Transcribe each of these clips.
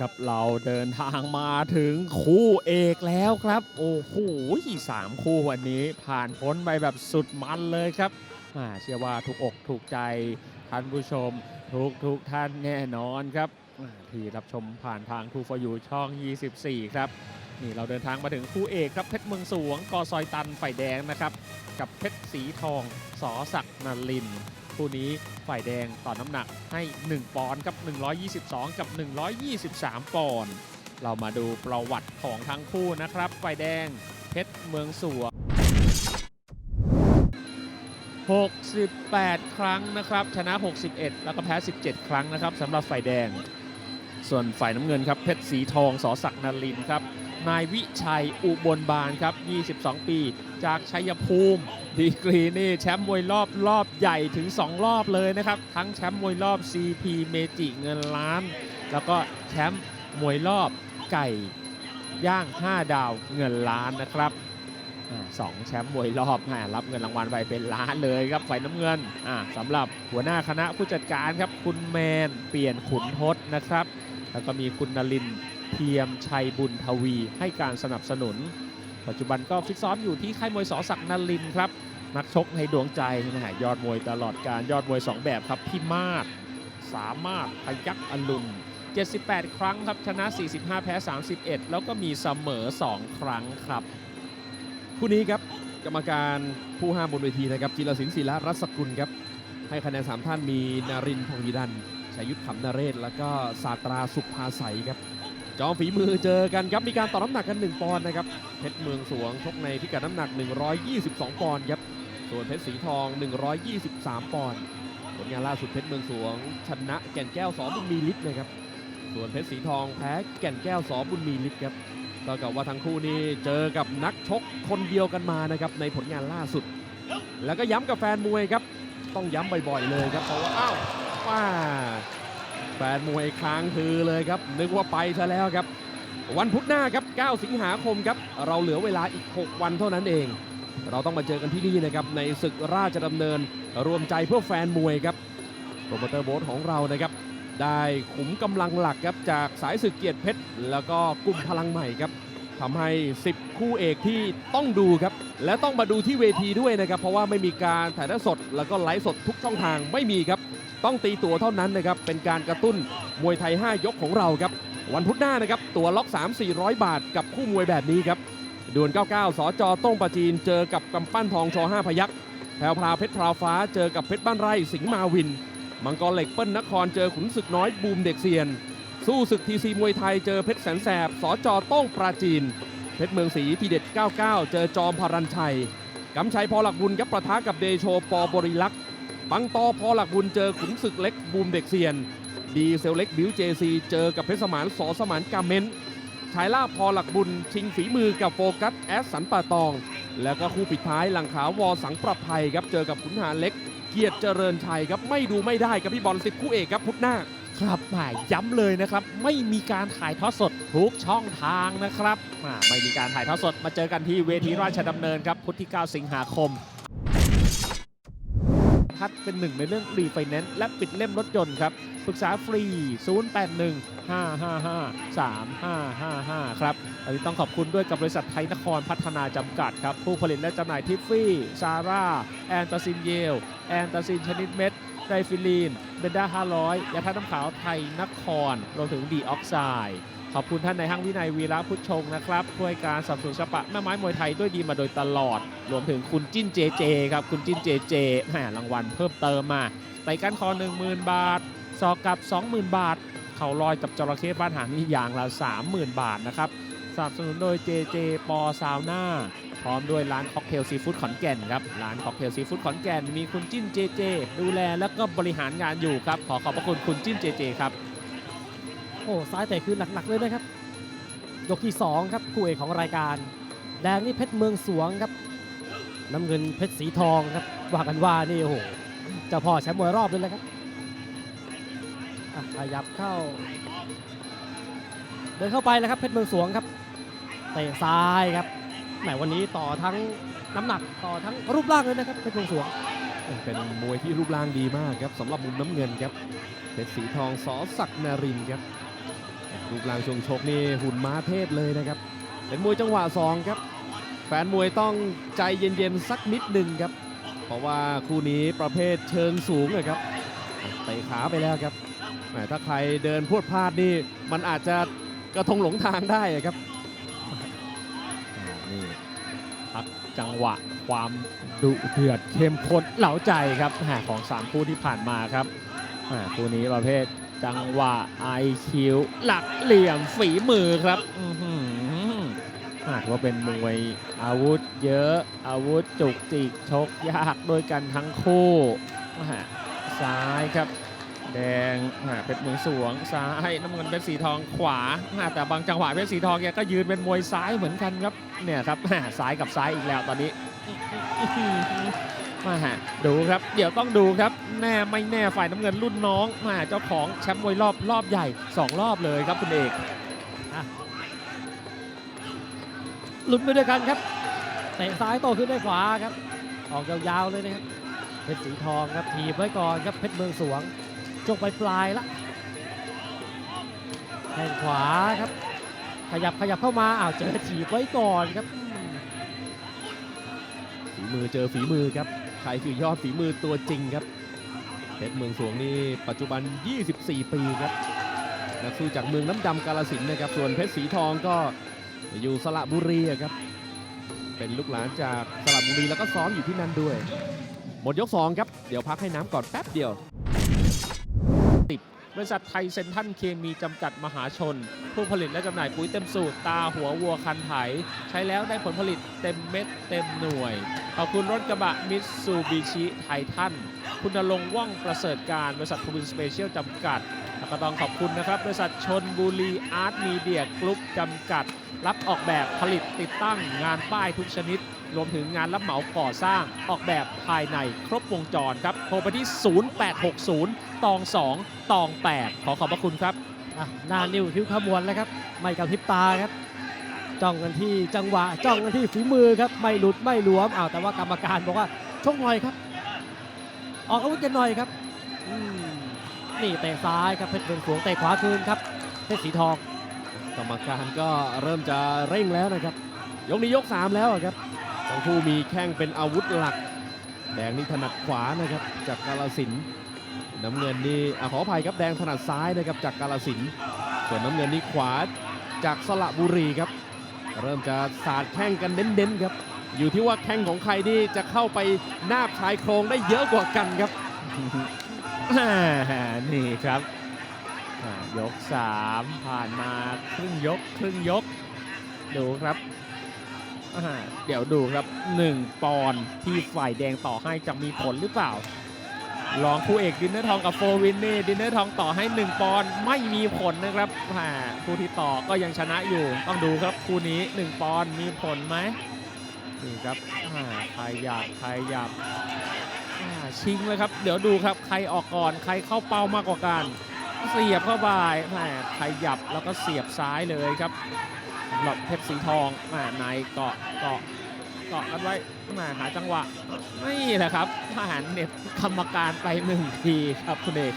ครับเราเดินทางมาถึงคู่เอกแล้วครับ โอ้โหสามคู่วันนี้ผ่านพ้นไปแบบสุดมันเลยครับเชื่อว่าถูกอกถูกใจท่านผู้ชม ทุกทุกท่านแน่นอนครับ ที่รับชมผ่านทางทูฟอยูช่อง 24 ครับ นี่เราเดินทางมาถึงคู่เอกครับเพชรเมืองสวงกอซอยตันฝ่ายแดงนะครับ กับเพชรสีทองสอศักดิ์นลิน คู่นี้ฝ่ายแดงต่อน้ำหนักให้ 1 ปอนด์กับ 122 กับ 123 ปอนด์เรามาดูประวัติของทั้งคู่นะครับ ฝ่ายแดงเพชรเมืองสวง68 ครั้งนะครับ ชนะ 61 แล้วก็แพ้ 17 ครั้งนะครับสำหรับฝ่ายแดง ส่วนฝ่ายน้ำเงินครับเพชรสีทองสอศักดิ์นลินครับ นายวิชัยอุบลบานครับ 22 ปี จากชัยภูมิ ดีกรีนี่แชมป์มวยรอบรอบใหญ่ถึง 2 รอบเลยนะครับ ทั้งแชมป์มวยรอบ CP เมจิเงินล้าน แล้วก็แชมป์มวยรอบไก่ย่าง 5 ดาวเงินล้านนะครับสองแชมป์มวยรอบรับเงินรางวัลไปเป็นล้านเลยครับฝ่ายน้ำเงินอ่าสำหรับหัวหน้าคณะผู้จัดการครับคุณแมนเปลี่ยนขุนทศนะครับ แล้วก็มีคุณนลิน เทียมชัยบุญทวีให้การสนับสนุน ปัจจุบันก็ฟิตซ้อมอยู่ที่ค่ายมวยสอศักดิ์นลินครับ นักชกในดวงใจนะฮะยอดมวยตลอดการยอดมวย 2 แบบครับพี่มาศสามารถพยักอรุณ78 ครั้งครับชนะ 45 แพ้ 31 แล้วก็มีเสมอ 2 ครั้งครับคู่นี้ครับกรรมการผู้ห้ามบนเวทีนะครับจิรศิลป์ศิลารัศกุลครับให้คะแนน 3 ท่านมีนารินทร์ทองยีดันชัยยุทธขำนเรศ แล้วก็ศาตราสุภาใสครับ จอมฝีมือเจอกันครับมีการต่อน้ำหนักกัน 1 ปอนด์นะครับเพชรเมืองสวงชกในพิกัดน้ำหนัก 122 ปอนด์ครับส่วนเพชรสีทอง 123 ปอนด์ผลงานล่าสุดเพชรเมืองสวง ชนะแก่นแก้วสอบุญมีฤทธิ์นะครับส่วนเพชรสีทองแพ้แก่นแก้วสอบุญมีฤทธิ์ครับเท่ากับว่าทั้งคู่นี้เจอกับนักชกคนเดียวกันมานะครับในผลงานล่าสุด แล้วก็ย้ำกับแฟนมวยครับ ต้องย้ำบ่อยๆเลยครับเพราะว่าอ้าวว่า แฟนมวยค้างคือเลยครับ นึกว่าไปซะแล้วครับ วันพุธหน้าครับ 9 สิงหาคมครับ เราเหลือเวลาอีก 6 วันเท่านั้นเอง เราต้องมาเจอกันที่นี่นะครับในศึกราชดำเนินรวมใจเพื่อแฟนมวยครับโปรโมเตอร์โบ๊ทของเรานะครับได้ขุมกำลังหลักครับจากสายศึกเกียรติเพชร แล้วก็กลุ่มพลังใหม่ครับทำให้ 10 คู่เอกที่ต้องดูครับ และต้องมาดูที่เวทีด้วยนะครับ เพราะว่าไม่มีการถ่ายทอดสด แล้วก็ไลฟ์สดทุกช่องทางไม่มีครับ ต้องตีตัวเท่านั้นนะครับ เป็นการกระตุ้นมวยไทย 5 ยกของเราครับ วันพุธหน้านะครับ ตัวล็อก 3-400 บาทกับคู่มวยแบบนี้ครับดวน99 สจต้งปราจีน เจอกับกำปั้นทองช5พยักแพรวพราเพชรพราวฟ้า เจอกับเพชรบ้านไร่สิงห์มาวิน มังกรเหล็กเปิ้ลนคร เจอขุนศึกน้อยบูมเด็กเซียน สู้ศึกทีซีมวยไทย เจอเพชรแสนแสบ สจต้งปราจีน เพชรเมืองศรีทีเด็ด 99 เจอจอมพารันชัยกำชัยพอหลักบุญกับประทะกับเดโชปอบริลักษ์ บังตอพอหลักบุญเจอขุนศึกเล็กบูมเด็กเซียน ดีเซลเล็กบิวเจซีเจอกับเพชรสมานสอสมานกาเมนชายล่าพอหลักบุญชิงฝีมือกับโฟกัสแอสสันป่าตอง แล้วก็คู่ปิดท้ายหลังขาววอสังประภัยครับเจอกับขุนหารเล็ก เกียรติเจริญชัยครับไม่ดูไม่ได้ครับพี่บอลสิบคู่เอกครับพุทธหน้าครับหมายย้ำเลยนะครับ ไม่มีการถ่ายทอดสดทุกช่องทางนะครับอ่าไม่มีการถ่ายทอดสดมาเจอกันที่เวทีราชดำเนินครับพุธที่ 9 สิงหาคม ทัดเป็นหนึ่งในเรื่องรีไฟแนนซ์และปิดเล่มรถยนต์ครับ ปรึกษาฟรี 081 555 3555 ครับ อันนี้ต้องขอบคุณด้วยกับบริษัทไทยนครพัฒนาจำกัดครับ ผู้ผลิตและจำหน่ายทิฟฟี่ ซาร่า แอนตาซินเยล แอนตาซินชนิดเม็ดไดฟิลีน เบนด้า500 ยาทาน้ำขาวไทยนคร รวมถึงดีออกไซด์ ขอบคุณท่านในห้างวินัยวีระพุทธชงนะครับช่วยการสนับสนุนสปะแม่ไม้มวยไทยด้วยดีมาโดยตลอด รวมถึงคุณจิ้นเจเจครับคุณจิ้นเจเจแหมรางวัลเพิ่มเติมมาไต่ก้นคอ 10,000 บาทสอกกับ 20,000 บาท เข่าลอยกับจระเข้บ้านหางนี่อย่างละ 30,000 บาทนะครับสนับสนุนโดย JJ ปอซาวน่าพร้อมด้วยร้านค็อกเทลซีฟู้ดขอนแก่นครับร้านค็อกเทลซีฟู้ดขอนแก่นมีคุณจิ้น JJ ดูแลแล้วก็บริหารงานอยู่ครับขอขอบพระคุณคุณจิ้น JJ ครับ โอ้ซ้ายเตะคือหนักๆเลยนะครับ ยกที่ 2 ครับคู่เอกของรายการ แดงนี่เพชรเมืองสวงครับ น้ำเงินเพชรสีทองครับว่ากันว่านี่โอ้โหเจ้าพ่อแชมป์มวยรอบเลยแหละครับขยับเข้า เดินเข้าไปแล้วครับเพชรเมืองสวงครับเตะซ้ายครับแหมวันนี้ต่อทั้งน้ำหนักต่อทั้งรูปร่างเลยนะครับเพชรเมืองสวงเป็นมวยที่รูปร่างดีมากครับสำหรับมุมน้ำเงินครับเพชรสีทองสอศักดิ์นารินครับ รูปร่างช่วงชกนี่หุ่นม้าเทพเลยนะครับ เป็นมวยจังหวะสองครับ แฟนมวยต้องใจเย็นๆสักนิดหนึ่งครับ เพราะว่าคู่นี้ประเภทเชิงสูงเลยครับเตะขาไปแล้วครับถ้าใครเดินพวดพลาดนี่มันอาจจะกระทงหลงทางได้ครับนี่พักจังหวะความดุเดือดเข้มข้นเหลาใจครับของ3คู่ที่ผ่านมาครับคู่นี้ประเภท จังหวะ IQ หลักเหลี่ยมฝีมือครับอื้อหือหากว่าเป็นมวยอาวุธเยอะอาวุธจุกจิกชกยากด้วยกันทั้งคู่ซ้ายครับ แดงเพชรเมืองสวงซ้ายน้ำเงินเป็นสีทองขวาแต่บางจังหวะเพชรสีทองแกก็ยืนเป็นมวยซ้ายเหมือนกันครับเนี่ยครับซ้ายกับซ้ายอีกแล้วตอนนี้ มาฮะดูครับ เดี๋ยวต้องดูครับ แน่ไม่แน่ฝ่ายน้ำเงินรุ่นน้องมาเจ้าของแชมป์มวยรอบรอบใหญ่ 2 รอบเลยครับคุณเอกลุ้นไปด้วยกันครับเตะซ้ายโต้ขึ้นด้วยขวาครับ ออกยาวๆเลยนะครับเพชรสีทองครับถีบไว้ก่อนครับเพชรเมืองสวงจงไปปลายๆละแทงขวาครับ ขยับขยับเข้ามาอ้าวเจอถีบไว้ก่อนครับอืมฝีมือเจอฝีมือครับ ใครคือยอดฝีมือตัวจริงครับเพชรเมืองสวงนี่ปัจจุบัน 24 ปีครับนักสู้จากเมืองน้ำดำกาลสินนะครับ ส่วนเพชรสีทองก็อยู่สระบุรีครับ เป็นลูกหลานจากสระบุรีแล้วก็ซ้อมอยู่ที่นั่นด้วย หมดยก 2 ครับ เดี๋ยวพักให้น้ำก่อนแป๊บเดียว บริษัทไทยเซนทันเคมีจำกัดมหาชน ผู้ผลิตและจำหน่ายปุ๋ยเต็มสูตรตาหัววัวคันไถ ใช้แล้วได้ผลผลิตเต็มเม็ดเต็มหน่วย ขอบคุณรถกระบะมิตซูบิชิไททันคุณนรงว่องประเสริฐการบริษัททวินสเปเชียลจำกัดแล้วก็ต้องขอบคุณนะครับ บริษัทชนบุรีอาร์ตมีเดียกรุ๊ปจำกัด รับออกแบบผลิตติดตั้งงานป้ายทุกชนิด รวมถึงงานรับเหมาก่อสร้างออกแบบภายในครบวงจรครับโทรไปที่ 0860 ตอง 2 ตอง 8 ขอขอบพระคุณครับอะหน้านิ้วคิ้วขมวดแล้วครับ ไม่กระพริบตาครับจ้องกันที่จังหวะจ้องกันที่ฝีมือครับไม่หลุดไม่หลวมอ้าวแต่ว่ากรรมการบอกว่าชกหน่อยครับ ออกอาวุธกันหน่อยครับอืมนี่เตะซ้ายครับเพชรเมืองสวงเตะขวาคืนครับเพชรสีทองกรรมการก็เริ่มจะเร่งแล้วนะครับ ยกนี้ยก 3 แล้วอะครับ ทั้งคู่มีแข้งเป็นอาวุธหลัก แดงนี่ถนัดขวานะครับจากกาลสินน้ำเงินนี่อขออภัยครับแดงถนัดซ้ายนะครับจากกาลสินส่วนน้ำเงินนี่ขวาจากสระบุรีครับ เริ่มจะสาดแข้งกันเน้นๆครับ อยู่ที่ว่าแข้งของใครนี่จะเข้าไปนาบชายโครงได้เยอะกว่ากันครับนี่ครับอ่ายก 3 ผ่านมาครึ่งยก ครึ่งยก ดูครับ อ่าเดี๋ยวดูครับ 1 ปอนด์ที่ฝ่ายแดงต่อให้จะมีผลหรือเปล่า รองคู่เอกดินเนอร์ทองกับโฟวินนี่ดินเนอร์ทองต่อให้ 1 ปอนด์ไม่มีผลนะครับอ่าคู่ที่ต่อก็ยังชนะอยู่ ต้องดูครับคู่นี้ 1 ปอนด์มีผลไหมนี่ครับอ่าใครอยากใครอยากอ่าชิงเลยครับ เดี๋ยวดูครับใครออกก่อนใครเข้าเป้ามากกว่ากัน เสียบเข้าไปแหมขยับแล้วก็เสียบซ้ายเลยครับ หรับเพชรสีทองแหมในเกาะเกาะเกาะกันไว้แหมหาจังหวะนี่แหละครับทหารเน็บกรรมการไปหนึ่งทีครับคุณเอก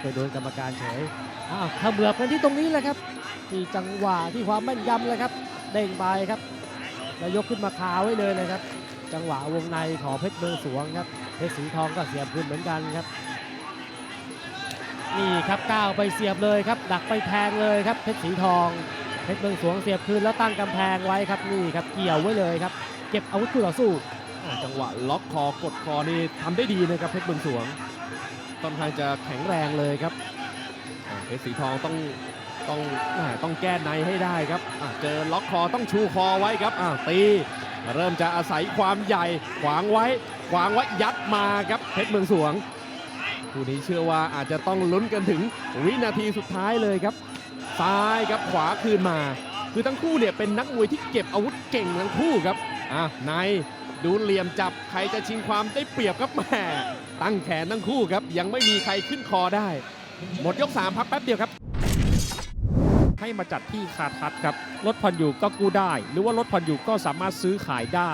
ไปโดนกรรมการเฉยอ้าวถ้าเบือบกันที่ตรงนี้แหละครับ ที่จังหวะที่ความแม่นยำเลยครับเด้งไปครับ แล้วยกขึ้นมาคาไว้เลยนะครับ จังหวะวงในของเพชรเมืองสวงครับเพชรสีทองก็เสียบขึ้นเหมือนกันครับนี่ครับก้าวไปเสียบเลยครับดักไปแทงเลยครับเพชรสีทอง เพชรเมืองสวงเสียบคืนแล้วตั้งกำแพงไว้ครับนี่ครับเกี่ยวไว้เลยครับเก็บอาวุธคู่ต่อสู้จังหวะล็อกคอกดคอนี่ทำได้ดีนะครับเพชรบุญสวงค่อนข้างจะแข็งแรงเลยครับเพชรสีทองต้องต้องต้องแก้ในให้ได้ครับเจอล็อกคอต้องชูคอไว้ครับตีเริ่มจะอาศัยความใหญ่ขวางไว้ขวางไว้ยัดมาครับเพชรเมืองสวงคู่นี้เชื่อว่าอาจจะต้องลุ้นกันถึงวินาทีสุดท้ายเลยครับ ซ้ายครับขวาคืนมา คือทั้งคู่เนี่ยเป็นนักมวยที่เก็บอาวุธเก่งทั้งคู่ครับอะในดูเหลี่ยมจับใครจะชิงความได้เปรียบครับแม่ตั้งแขนทั้งคู่ครับยังไม่มีใครขึ้นคอได้ หมดยก3พักแป๊บเดียวครับ ให้มาจัดที่คาทัศครับรถผ่อนอยู่ก็กู้ได้ หรือว่ารถผ่อนอยู่ก็สามารถซื้อขายได้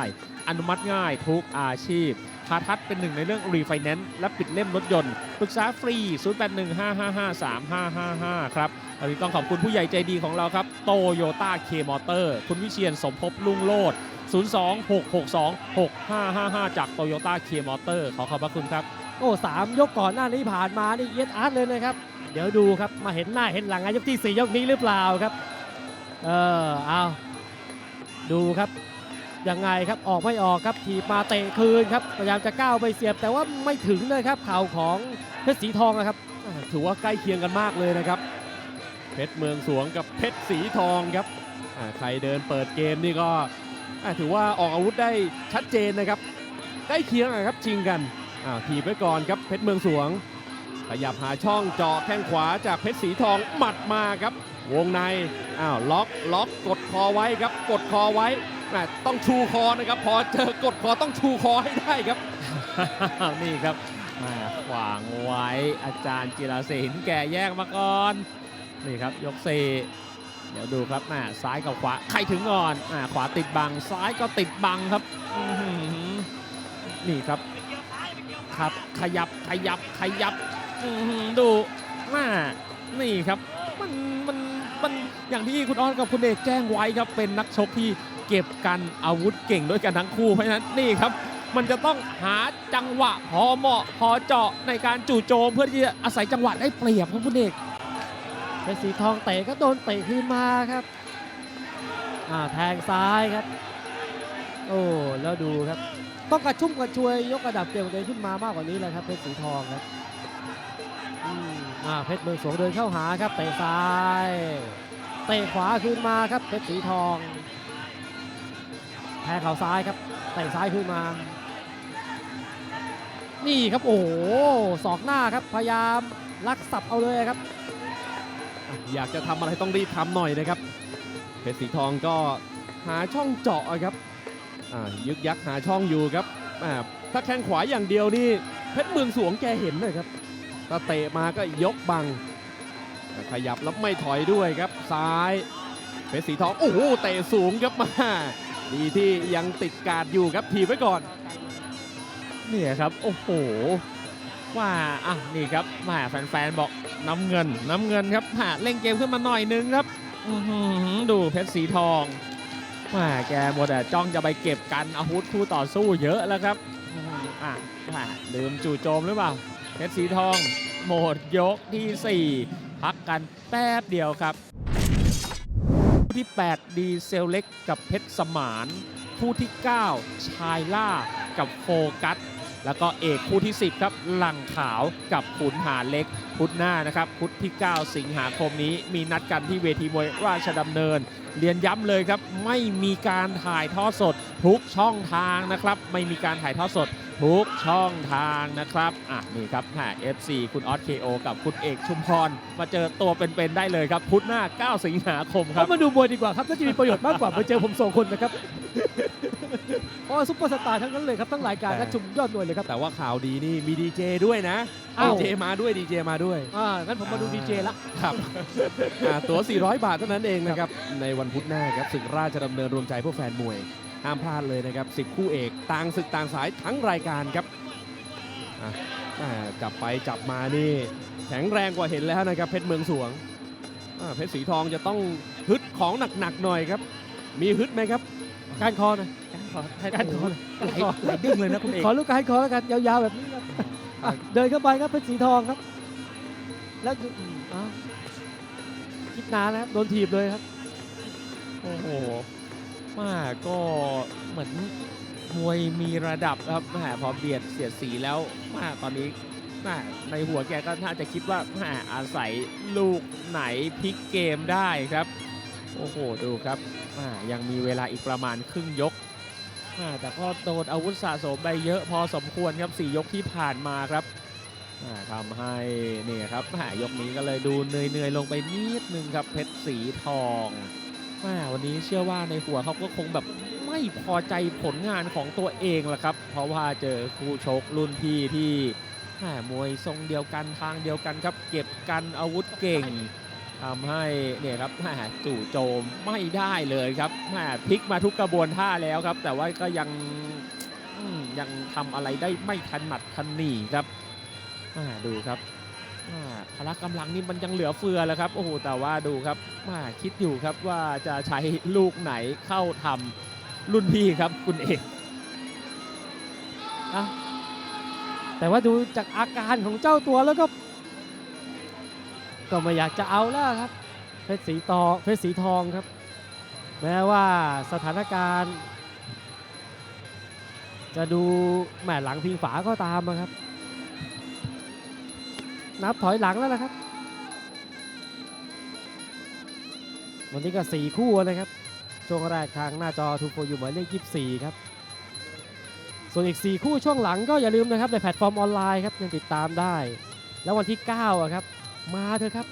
อนุมัติง่ายทุกอาชีพ พาทัศน์เป็นหนึ่งในเรื่องรีไฟแนนซ์และปิดเล่มรถยนต์ปรึกษาฟรี 0815553555 ครับวันนี้ต้องขอบคุณผู้ใหญ่ใจดีของเราครับโตโยต้าเคมอเตอร์คุณวิเชียนสมภพลุงโลด 026626555 จากโตโยต้าเคมอเตอร์ขอขอบพระคุณครับ โอ้สามยกก่อนหน้านี้ผ่านมานี่เย็ดอาร์ตเลยนะครับ เดี๋ยวดูครับมาเห็นหน้าเห็นหลังในยกที่ 4 ยกนี้หรือเปล่าครับ เออเอาดูครับ ยังไงครับออกไม่ออกครับถีบมาเตะคืนครับพยายามจะก้าวไปเสียบ แต่ว่าไม่ถึงเลยครับเข่าของเพชรสีทองนะครับถือว่าใกล้เคียงกันมากเลยนะครับ เพชรเมืองสวงกับเพชรสีทองครับใครเดินเปิดเกมนี่ก็ถือว่าออกอาวุธได้ชัดเจนนะครับใกล้เคียงอะครับชิงกันถีบไว้ก่อนครับเพชรเมืองสวง ขยับหาช่องเจาะแข้งขวาจากเพชรสีทองหมัดมาครับ วงในอ้าวล็อกล็อกกดคอไว้ครับกดคอไว้ ต้องชูคอนะครับ พอเจอกดคอต้องชูคอให้ได้ครับ นี่ครับม่ขวางไว้อาจารย์จิราศิลป์แก่แยกมาก่อน นี่ครับยกเซเดี๋ยวดูครับแม่ซ้ายกับขวาใครถึงก่อนอ่าขวาติดบัง ซ้ายก็ติดบังครับนี่ครับ ครับขยับขยับขยับดูม่นี่ครับมันมันมันอย่างที่คุณอ้อนกับคุณเอกแจ้งไว้ครับเป็นนักชกที่ เก็บกันอาวุธเก่งด้วยกันทั้งคู่เพราะฉะนั้นนี่ครับ มันจะต้องหาจังหวะพอเหมาะพอเจาะในการจู่โจมเพื่อที่จะอาศัยจังหวะได้เปรียบครับคุณเอกเพชรสีทองเตะก็โดนเตะคืนมาครับอ่าแทงซ้ายครับ โอ้แล้วดูครับ ต้องกระชุ่มกระชวยยกระดับเกมของตัวเองขึ้นมามากกว่านี้เลยครับเพชรสีทองครับอ่าเพชรเมืองสวงเดินเข้าหาครับเตะซ้ายเตะขวาคืนมาครับเพชรสีทอง แทงเข่าซ้ายครับเตะซ้ายขึ้นมา นี่ครับโอ้โหศอกหน้าครับพยายามลักสับเอาเลยครับ อยากจะทำอะไรต้องรีบทำหน่อยนะครับเพชรสีทองก็หาช่องเจาะครับอ่ายึกยักหาช่องอยู่ครับถ้าแข้งขวาอย่างเดียวนี่เพชรเมืองสวงแกเห็นนะครับถ้าเตะมาก็ยกบัง ขยับแล้วไม่ถอยด้วยครับซ้ายเพชรสีทองโอ้โหเตะสูงครับมา ดีที่ยังติดการดอยู่ครับทีบไว้ก่อนเนี่ยครับ โอ้โห ว่าอะนี่ครับแหมาแฟนๆบอกน้ำเงิน น้ำเงินครับหาเล่นเกมขึ้นมาหน่อยนึงครับดูเพชรสีทองแหมาแกหมดแต่จ้องจะไปเก็บกันอาวุธคู่ต่อสู้เยอะแล้วครับอะแหมลืมจู่โจมหรือเปล่าเพชรสีทองหมดยกทีสี่4 พักกันแป๊บเดียวครับ คู่ที่ 8 ดีเซลเล็กกับเพชรสมาน คู่ที่ 9 ชายล่ากับโฟกัส แล้วก็เอกคู่ที่ 10 ครับหลังขาวกับขุนหาเล็ก พุธหน้านะครับพุธที่ 9 สิงหาคมนี้ มีนัดกันที่เวทีมวยราชดำเนิน เรียนย้ำเลยครับ ไม่มีการถ่ายทอดสดทุกช่องทางนะครับ ไม่มีการถ่ายทอดสด ทุกช่องทางนะครับ อะนี่ครับหา FC คุณออสเคโอกับคุณเอกชุมพร มาเจอตัวเป็นๆได้เลยครับ พุธหน้า 9 สิงหาคมครัเขาบมาดูมวยดีกว่าครับน่าจะมีประโยชน์มากกว่ามาเจอผมสองคนนะครับเพราะว่าซุปเปอร์สตาร์ทั้งนั้นเลยครับทั้งรายการและชุมยอดมวยเลยครับ แต่ว่าข่าวดีนี่มีดีเจด้วยนะอ้าวดีเจมาด้วยดีเจมาด้วย อ่างั้นผมมาดูดีเจละ ครับ อ่าตั๋ว 400 บาทเท่านั้นเองนะครับ ในวันพุธหน้าครับศึกราชดำเนินรวมใจเพื่อแฟนมวย ห้ามพลาดเลยนะครับสิบคู่เอกต่างศึกต่างสายทั้งรายการครับอะอ่าจับไปจับมานี่แข็งแรงกว่าเห็นแล้วนะครับเพชรเมืองสวงอ่าเพชรสีทองจะต้องฮึดของหนักๆหน่อยครับ มีฮึดไหมครับการคอหนะการคอหน่อยไหลไหลดึงเลยนะคุณเอกขอลูกการคอแล้วกันยาวๆแบบนี้ครับอะเดินเข้าไปครับเป็นสีทองครับ แล้วดูอืมอ้าวคิดนานนะครับโดนถีบเลยครับโอ้โห มาก็เหมือนมวยมีระดับครับแหมพอเบียดเสียดสีแล้วมาตอนนี้ในหัวแกก็น่าจะคิดว่าแหมอาศัยลูกไหนพลิกเกมได้ครับ โอ้โหดูครับอ่ายังมีเวลาอีกประมาณครึ่งยกอ่าแต่ก็โดนอาวุธสะสมไปเยอะพอสมควรครับสียกที่ผ่านมาครับทำให้นี่ครับยกนี้ก็เลยดูเหนื่อยๆลงไปนิดนึงครับเพชรสีทอง อ่วันนี้เชื่อว่าในหัวเขาก็คงแบบไม่พอใจผลงานของตัวเองละครับ เพราะว่าเจอคู่ชกรุ่นพี่ที่อ่มวยทรงเดียวกันทางเดียวกันครับ เก็บกันอาวุธเก่งทำให้เนี่ยครับแหม่จู่โจมไม่ได้เลยครับแหม่พลิกมาทุกกระบวนท่าแล้วครับ แต่ว่าก็ยังยังทำอะไรได้ไม่ทันหมัดทันหนีครับอ่าดูครับ พละกำลังนี่มันยังเหลือเฟือแล้วครับ โอ้โห แต่ว่าดูครับอ่าคิดอยู่ครับว่าจะใช้ลูกไหนเข้าทำรุ่นพี่ครับคุณเอกอะแต่ว่าดูจากอาการของเจ้าตัวแล้วก็ ก็ไม่อยากจะเอาแล้วครับ เพชรสีตองเพชรสีทองครับ แม้ว่าสถานการณ์ จะดูแหม่หลังพิงฝาก็ตามนะครับ นับถอยหลังแล้วนะครับ วันนี้ก็สี่คู่นะครับ ช่วงแรกทางหน้าจอทูโฟอยู่หมายเลข24 ครับ ส่วนอีก 4 คู่ช่วงหลังก็อย่าลืมนะครับในแพลตฟอร์มออนไลน์ครับยังติดตามได้ แล้ววันที่9อะครับ มาเถอะครับ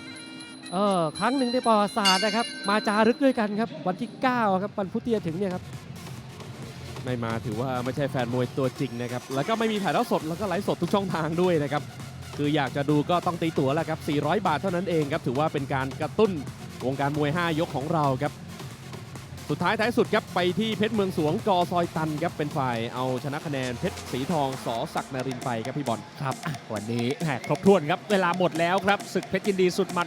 เออครั้งหนึ่งในประวัติศาสตร์นะครับ มาจารึกด้วยกันครับ วันที่ 9 ครับวันพุธที่จะถึงเนี่ยครับ ไม่มาถือว่าไม่ใช่แฟนมวยตัวจริงนะครับ แล้วก็ไม่มีถ่ายทอดสดแล้วก็ไลฟ์สดทุกช่องทางด้วยนะครับ คืออยากจะดูก็ต้องตีตั๋วแล้วครับ 400 บาทเท่านั้นเองครับ ถือว่าเป็นการกระตุ้นวงการมวย 5 ยกของเราครับ สุดท้ายท้ายสุดครับไปที่เพชรเมืองสวงกอซอยตันครับเป็นฝ่ายเอาชนะคะแนนเพชรสีทองสอศักดิ์นรินทร์ไปครับพี่บอล ครับอะวันนี้แหมครบถ้วนครับ เวลาหมดแล้วครับศึกเพชรยินดีสุดมัน